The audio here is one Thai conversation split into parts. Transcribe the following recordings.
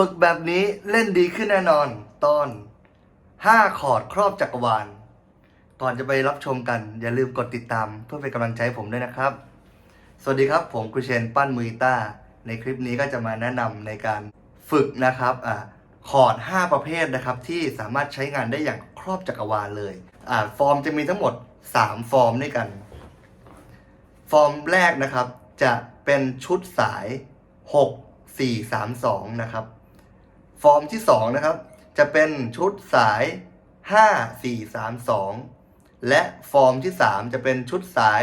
ฝึกแบบนี้เล่นดีขึ้นแน่นอน ตอน 5 คอร์ดครอบจักรวาล ก่อนจะไปรับชมกัน อย่าลืมกดติดตามเพื่อเป็นกำลังใจให้ผมด้วยนะครับ สวัสดีครับ ผมครูเชนปั้นมือต้า ในคลิปนี้ก็จะมาแนะนำในการฝึกนะครับอ่าคอร์ด 5 ประเภทนะครับที่สามารถใช้งานได้อย่างครอบจักรวาลเลยอ่าฟอร์มจะมีทั้งหมด 3 ฟอร์มด้วยกัน ฟอร์มแรกนะครับจะเป็นชุดสาย 6 4 3 2 นะครับ ฟอร์มที่ 2 นะครับ จะเป็นชุดสาย 5 4 3 2 และฟอร์มที่ 3 จะเป็นชุดสาย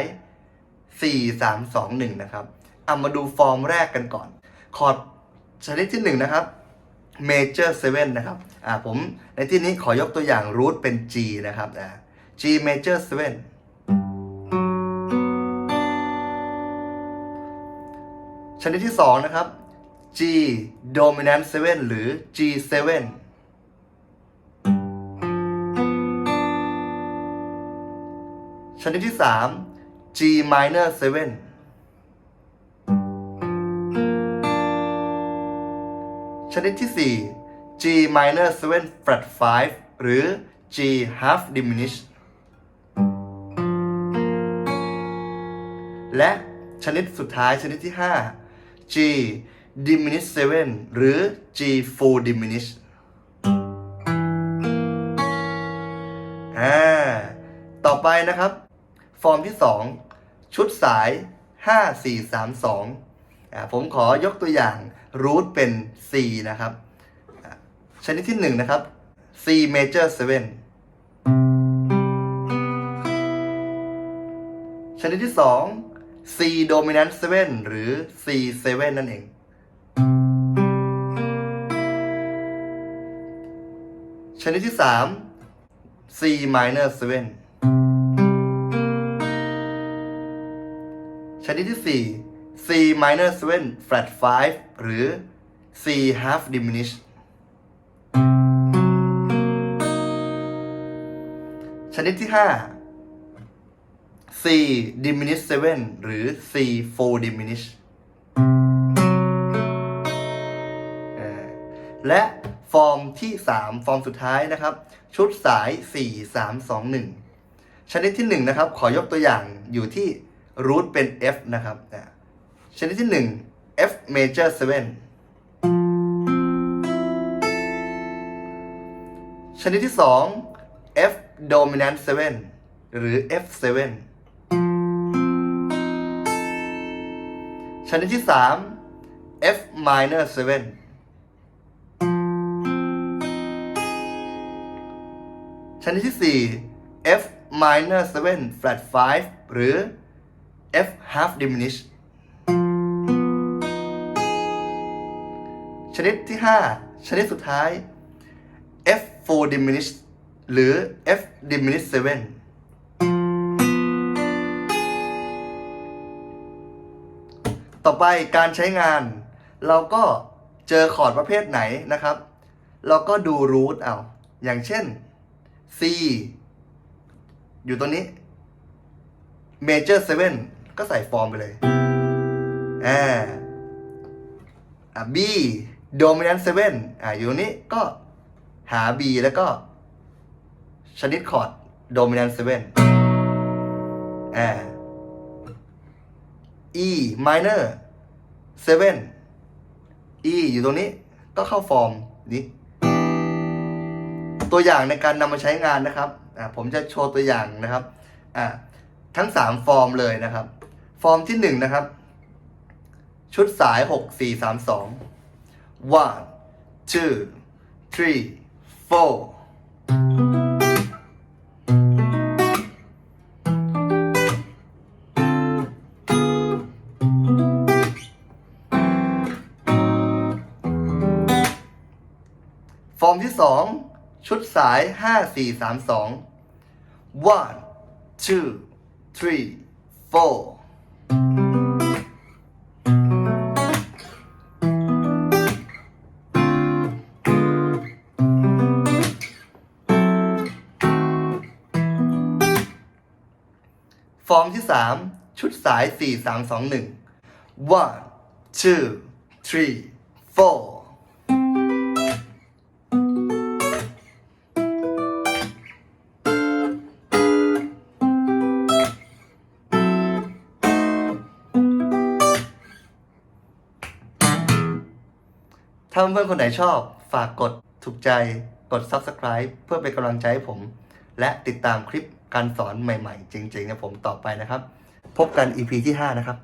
4 3 2 1 นะครับเอามาดูฟอร์มแรกกันก่อน คอร์ดชนิดที่ 1 นะครับ Major 7นะครับอ่าผมในที่นี้ขอยกตัวอย่างรูทเป็น G นะครับอ่า G Major 7ชนิดที่ 2 นะครับ G dominant 7 หรือ G7 ชนิดที่ 3 G minor 7 ชนิดที่ 4 G minor 7 flat 5 หรือ G half diminished และชนิดสุดท้ายชนิดที่ 5 G diminish 7 หรือ G full diminish อ่า ต่อไปนะครับ ฟอร์มที่ 2 ชุดสาย 5 4 3 2อ่าผมขอยกตัวอย่างรูทเป็น C นะครับ ชนิดที่ 1 นะครับ C major 7 ชนิดที่ 2 C dominant 7 หรือ C7 นั่นเอง ชนิดที่ 3 C minor 7ชนิดที่ 4 C minor 7 flat 5 หรือ C half diminished ชนิดที่ 5 C diminished 7 หรือ C full diminished และ ฟอร์มที่ 3 ฟอร์มสุดท้ายนะครับ ชุดสาย 4 3 2 1 ชนิดที่1นะครับขอยกตัวอย่างอยู่ที่รูทเป็น F นะครับอะชนิดที่ 1 F major 7 ชนิดที่ 2 F dominant 7 หรือ F7 ชนิดที่ 3 F minor 7 ชนิดที่ 4 F minor 7 flat 5 หรือ F half diminished ชนิดที่ 5 ชนิดสุดท้าย F full diminished หรือ F diminished 7 ต่อไปการใช้งาน เราก็เจอคอร์ดประเภทไหนนะครับ เราก็ดูรูทเอา อย่างเช่น C อยู่ตัวนี้ Major 7 ก็ใส่ฟอร์มไปเลยอ่าอะ B Dominant 7 อ่าอยู่ตรงนี้ก็หา B แล้วก็ ชนิดคอร์ด Dominant 7อ่า E minor 7 E อยู่ตรงนี้ก็เข้าฟอร์มนี้ ตัวอย่างในการนำมาใช้งานนะครับอ่าผมจะโชว์ตัวอย่างนะครับอ่าทั้ง 3 ฟอร์มเลยนะครับ ฟอร์มที่ 1 นะครับ ชุดสาย 6 4 3 2 one two three four ฟอร์มที่ 2 ชุดสาย 5 4 3 2 one two three four ฟอร์มที่ 3 ชุดสาย 4 3 2 1 one two three four ถ้าเพื่อนๆคนไหนชอบ ฝากกดถูกใจ กด Subscribe เพื่อเป็นกำลังใจให้ผม และติดตามคลิปการสอนใหม่ๆ จริงๆนะผมต่อไปนะครับ พบกัน EP ที่ 5 นะครับ